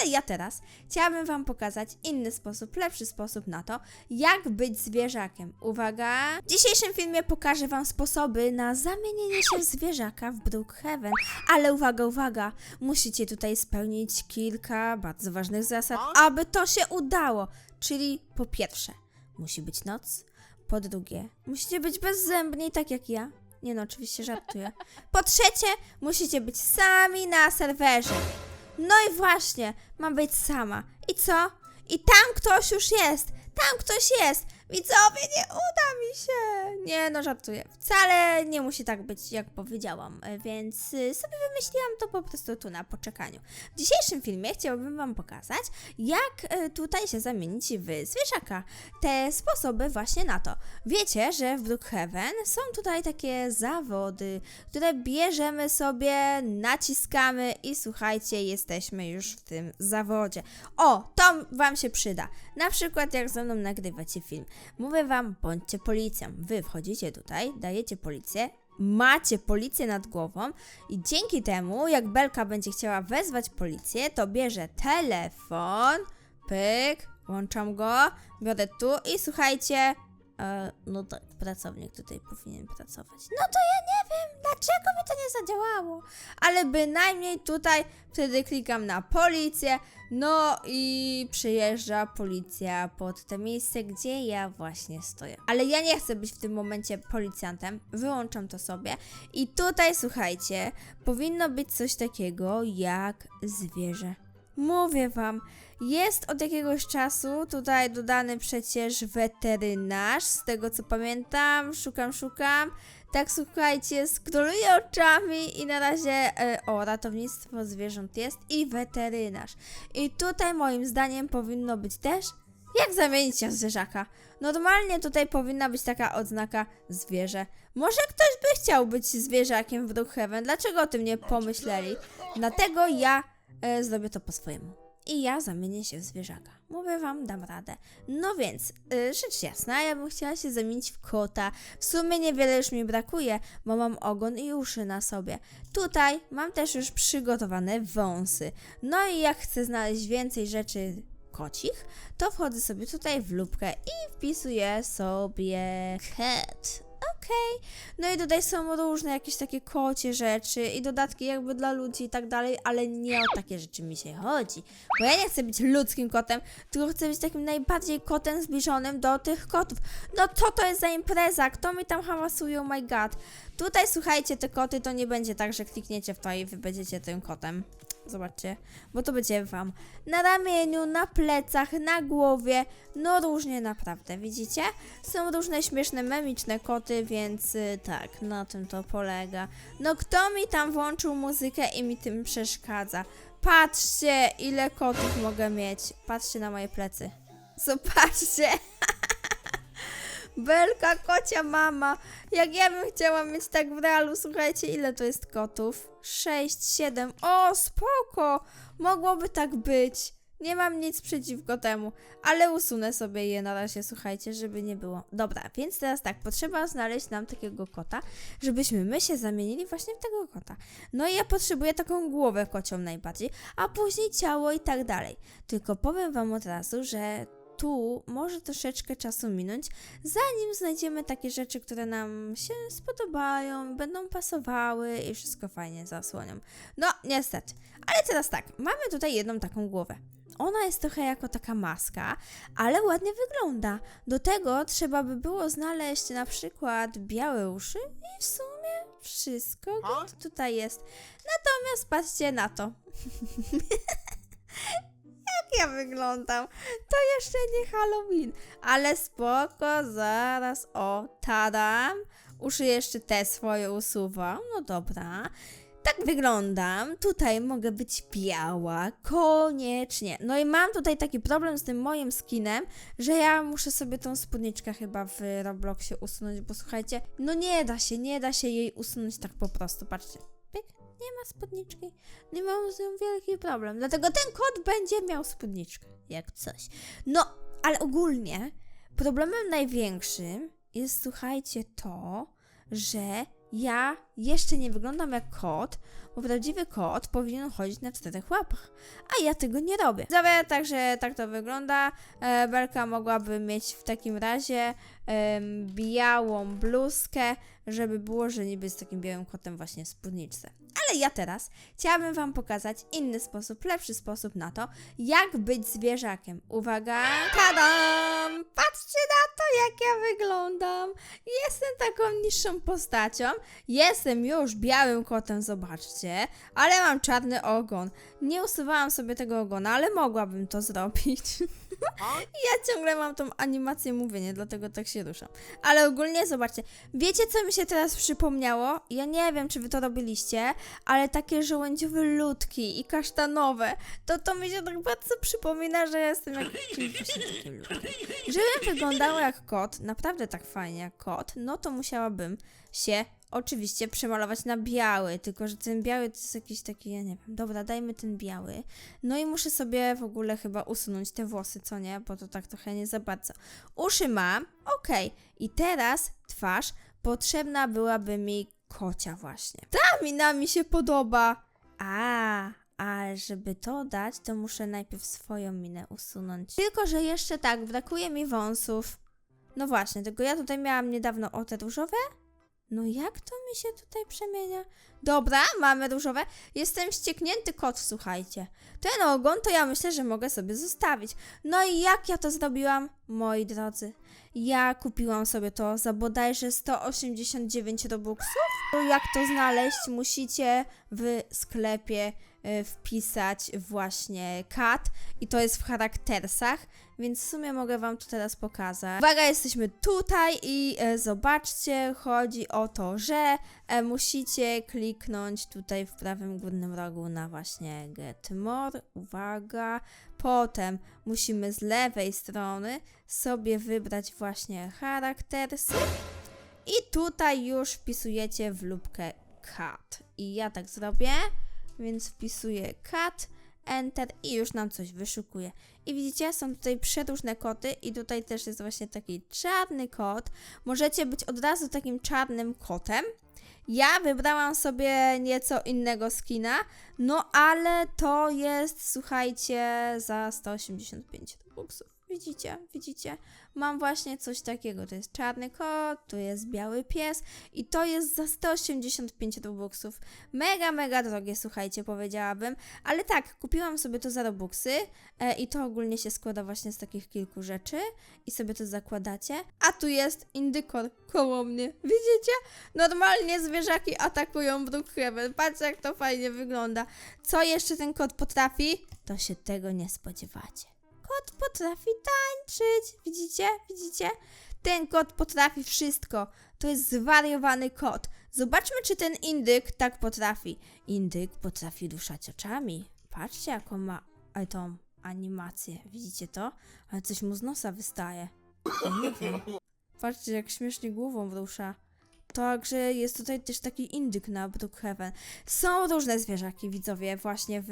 Ale ja teraz chciałabym Wam pokazać inny sposób, lepszy sposób na to, jak być zwierzakiem. Uwaga! W dzisiejszym filmie pokażę Wam sposoby na zamienienie się zwierzaka w Brookhaven. Ale uwaga, uwaga! Musicie tutaj spełnić kilka bardzo ważnych zasad, aby to się udało. Czyli po pierwsze, musi być noc. Po drugie, musicie być bezzębni, tak jak ja. Nie no, oczywiście żartuję. Po trzecie, musicie być sami na serwerze. No i właśnie, mam być sama. I co? I tam ktoś już jest. Tam ktoś jest. Widzowie, nie uda mi się. Nie no, żartuję. Wcale nie musi tak być, jak powiedziałam. e, Więc y, sobie wymyśliłam to po prostu tu na poczekaniu. W dzisiejszym filmie chciałabym Wam pokazać, jak e, tutaj się zamienić w zwierzaka. Te sposoby właśnie na to. Wiecie, że w Brookhaven są tutaj takie zawody, które bierzemy sobie, naciskamy i słuchajcie, jesteśmy już w tym zawodzie. O, to Wam się przyda. Na przykład jak ze mną nagrywacie film. Mówię Wam, bądźcie policją. Wy wchodzicie tutaj, dajecie policję, macie policję nad głową i dzięki temu, jak Belka będzie chciała wezwać policję, to bierze telefon, pyk, włączam go, biorę tu i słuchajcie, e, no tak, pracownik tutaj powinien pracować. No to ja nie wiem, dlaczego mi to nie zadziałało, ale bynajmniej tutaj wtedy klikam na policję, no i przyjeżdża policja pod to miejsce, gdzie ja właśnie stoję. Ale ja nie chcę być w tym momencie policjantem, wyłączam to sobie i tutaj słuchajcie, powinno być coś takiego jak zwierzę. Mówię wam, jest od jakiegoś czasu tutaj dodany przecież weterynarz, z tego co pamiętam, szukam, szukam. Tak słuchajcie, skroluję oczami i na razie, e, o, ratownictwo zwierząt jest i weterynarz. I tutaj moim zdaniem powinno być też, jak zamienić się zwierzaka. Normalnie tutaj powinna być taka odznaka zwierzę. Może ktoś by chciał być zwierzakiem w Brookhaven, dlaczego o tym nie pomyśleli? Dlatego ja e, zrobię to po swojemu. I ja zamienię się w zwierzaka. Mówię wam, dam radę. No więc, y, rzecz jasna, ja bym chciała się zamienić w kota. W sumie niewiele już mi brakuje, bo mam ogon i uszy na sobie. Tutaj mam też już przygotowane wąsy. No i jak chcę znaleźć więcej rzeczy kocich, to wchodzę sobie tutaj w lubkę i wpisuję sobie cat. Okej. No i tutaj są różne jakieś takie kocie rzeczy i dodatki jakby dla ludzi i tak dalej, ale nie o takie rzeczy mi się chodzi. Bo ja nie chcę być ludzkim kotem, tylko chcę być takim najbardziej kotem zbliżonym do tych kotów. No co to jest za impreza? Kto mi tam hałasuje? Oh my god. Tutaj słuchajcie, te koty to nie będzie tak, że klikniecie w to i wy będziecie tym kotem. Zobaczcie, bo to będzie wam na ramieniu, na plecach, na głowie, no różnie naprawdę, widzicie? Są różne śmieszne, memiczne koty, więc y, tak, na tym to polega. No kto mi tam włączył muzykę i mi tym przeszkadza? Patrzcie, ile kotów mogę mieć. Patrzcie na moje plecy. Zobaczcie. Belka, kocia mama. Jak ja bym chciała mieć tak w realu, słuchajcie, ile to jest kotów? 6, 7. O, spoko! Mogłoby tak być. Nie mam nic przeciwko temu, ale usunę sobie je na razie, słuchajcie, żeby nie było. Dobra, więc teraz tak, potrzeba znaleźć nam takiego kota, żebyśmy my się zamienili właśnie w tego kota. No i ja potrzebuję taką głowę kocią najbardziej, a później ciało i tak dalej. Tylko powiem wam od razu, że tu może troszeczkę czasu minąć, zanim znajdziemy takie rzeczy, które nam się spodobają, będą pasowały i wszystko fajnie zasłonią. No, niestety. Ale teraz tak, mamy tutaj jedną taką głowę. Ona jest trochę jako taka maska, ale ładnie wygląda. Do tego trzeba by było znaleźć na przykład białe uszy i w sumie wszystko tutaj jest. Natomiast patrzcie na to. Ja wyglądam? To jeszcze nie Halloween, ale spoko, zaraz, o, tadam. Uszy jeszcze te swoje usuwam, no dobra. Tak wyglądam. Tutaj mogę być biała, koniecznie. No i mam tutaj taki problem z tym moim skinem, że ja muszę sobie tą spódniczkę chyba w Robloxie usunąć, bo słuchajcie, no nie da się, nie da się jej usunąć tak po prostu. Patrzcie, nie ma spódniczki. Nie mam z nią wielki problem, dlatego ten kot będzie miał spódniczkę, jak coś. No, ale ogólnie problemem największym jest, słuchajcie, to, że ja jeszcze nie wyglądam jak kot, bo prawdziwy kot powinien chodzić na czterech łapach, a ja tego nie robię. Zawie, także tak to wygląda. E, Belka mogłaby mieć w takim razie em, białą bluzkę, żeby było, że niby z takim białym kotem właśnie w spódniczce. Ale ja teraz chciałabym Wam pokazać inny sposób, lepszy sposób na to, jak być zwierzakiem. Uwaga! Tadam! Patrzcie na to, jak ja wyglądam! Jestem taką niższą postacią. Jestem już białym kotem, zobaczcie, ale mam czarny ogon. Nie usuwałam sobie tego ogona, ale mogłabym to zrobić. ja ciągle mam tą animację mówienia, dlatego tak się ruszam. Ale ogólnie zobaczcie, wiecie co mi się teraz przypomniało? Ja nie wiem, czy wy to robiliście, ale takie żołędziowe ludki i kasztanowe, to to mi się tak bardzo przypomina, że ja jestem jak czymś właśnie takim. Żebym wyglądała jak kot, naprawdę tak fajnie jak kot, no to musiałabym się oczywiście przemalować na biały, tylko że ten biały to jest jakiś taki, ja nie wiem, dobra, dajmy ten biały. No i muszę sobie w ogóle chyba usunąć te włosy, co nie, bo to tak trochę nie za bardzo. Uszy mam, okej. I teraz twarz, potrzebna byłaby mi kocia właśnie. Ta mina mi się podoba. A, a żeby to dać, to muszę najpierw swoją minę usunąć. Tylko, że jeszcze tak, brakuje mi wąsów. No właśnie, tylko ja tutaj miałam niedawno o te różowe. No jak to mi się tutaj przemienia? Dobra, mamy różowe. Jestem wścieknięty kot, słuchajcie. Ten ogon to ja myślę, że mogę sobie zostawić. No i jak ja to zrobiłam, moi drodzy? Ja kupiłam sobie to za bodajże 189 robuxów. Jak to znaleźć? Musicie w sklepie wpisać właśnie kat i to jest w charaktersach, więc w sumie mogę wam to teraz pokazać. Uwaga, jesteśmy tutaj i e, zobaczcie, chodzi o to, że e, musicie kliknąć tutaj w prawym górnym rogu na właśnie Get More. Uwaga. Potem musimy z lewej strony sobie wybrać właśnie charaktersy i tutaj już wpisujecie w lubkę cat. I ja tak zrobię, więc wpisuję cat, enter i już nam coś wyszukuje. I widzicie, są tutaj przeróżne koty i tutaj też jest właśnie taki czarny kot. Możecie być od razu takim czarnym kotem. Ja wybrałam sobie nieco innego skina, no ale to jest, słuchajcie, za 185 robuxów. Widzicie, widzicie? Mam właśnie coś takiego. To jest czarny kot, tu jest biały pies i to jest za 185 robuxów. Mega, mega drogie, słuchajcie, powiedziałabym. Ale tak, kupiłam sobie to za robuxy e, i to ogólnie się składa właśnie z takich kilku rzeczy i sobie to zakładacie. A tu jest indykor koło mnie. Widzicie? Normalnie zwierzaki atakują Brookhaven. Patrzcie, jak to fajnie wygląda. Co jeszcze ten kot potrafi? To się tego nie spodziewacie. Kot potrafi tańczyć. Widzicie? Widzicie? Ten kot potrafi wszystko. To jest zwariowany kot. Zobaczmy, czy ten indyk tak potrafi. Indyk potrafi ruszać oczami. Patrzcie, jaką ma ale tą animację. Widzicie to? Ale coś mu z nosa wystaje. Ja nie wiem. Patrzcie, jak śmiesznie głową rusza. Także jest tutaj też taki indyk na Brookhaven. Są różne zwierzaki, widzowie, właśnie w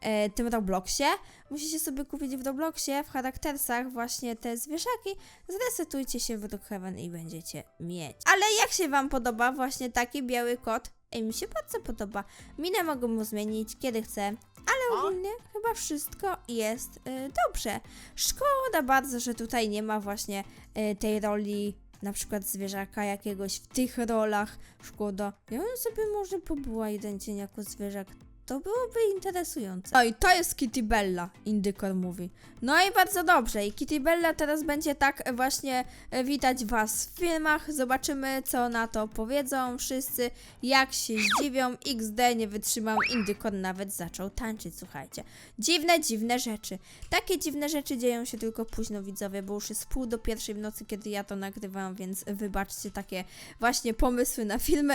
e, tym Robloxie. Musicie sobie kupić w Robloxie, w charaktersach właśnie te zwierzaki. Zresetujcie się w Brookhaven i będziecie mieć. Ale jak się wam podoba właśnie taki biały kot? Ej, mi się bardzo podoba. Minę mogę mu zmienić, kiedy chcę. Ale ogólnie chyba wszystko jest y, dobrze. Szkoda bardzo, że tutaj nie ma właśnie y, tej roli na przykład zwierzaka jakiegoś w tych rolach. Szkoda. Ja bym sobie może pobyła jeden dzień jako zwierzak. To byłoby interesujące. I to jest Kitty Bella, Indykor mówi. No i bardzo dobrze. I Kitty Bella teraz będzie tak właśnie e, witać Was w filmach. Zobaczymy, co na to powiedzą wszyscy. Jak się zdziwią. XD nie wytrzymał. Indykor nawet zaczął tańczyć, słuchajcie. Dziwne, dziwne rzeczy. Takie dziwne rzeczy dzieją się tylko późno, widzowie, bo już jest pół do pierwszej w nocy, kiedy ja to nagrywam, więc wybaczcie takie właśnie pomysły na filmy.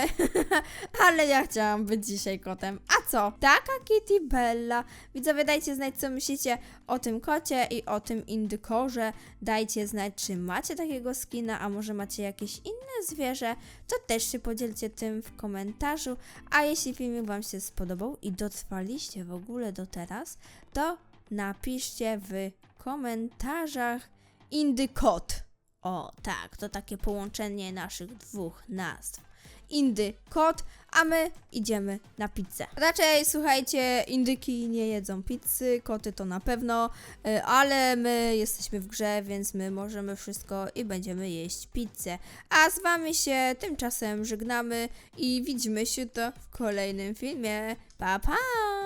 Ale ja chciałam być dzisiaj kotem. A co? Taka Kitty Bella. Widzowie, dajcie znać, co myślicie o tym kocie i o tym indykorze. Dajcie znać, czy macie takiego skina, a może macie jakieś inne zwierzę. To też się podzielcie tym w komentarzu. A jeśli filmik Wam się spodobał i dotrwaliście w ogóle do teraz, to napiszcie w komentarzach indykot. O, tak, to takie połączenie naszych dwóch nazw. Indy kot, a my idziemy na pizzę. Raczej, słuchajcie, indyki nie jedzą pizzy, koty to na pewno, y, ale my jesteśmy w grze, więc my możemy wszystko i będziemy jeść pizzę. A z wami się tymczasem żegnamy i widzimy się to w kolejnym filmie. Pa, pa!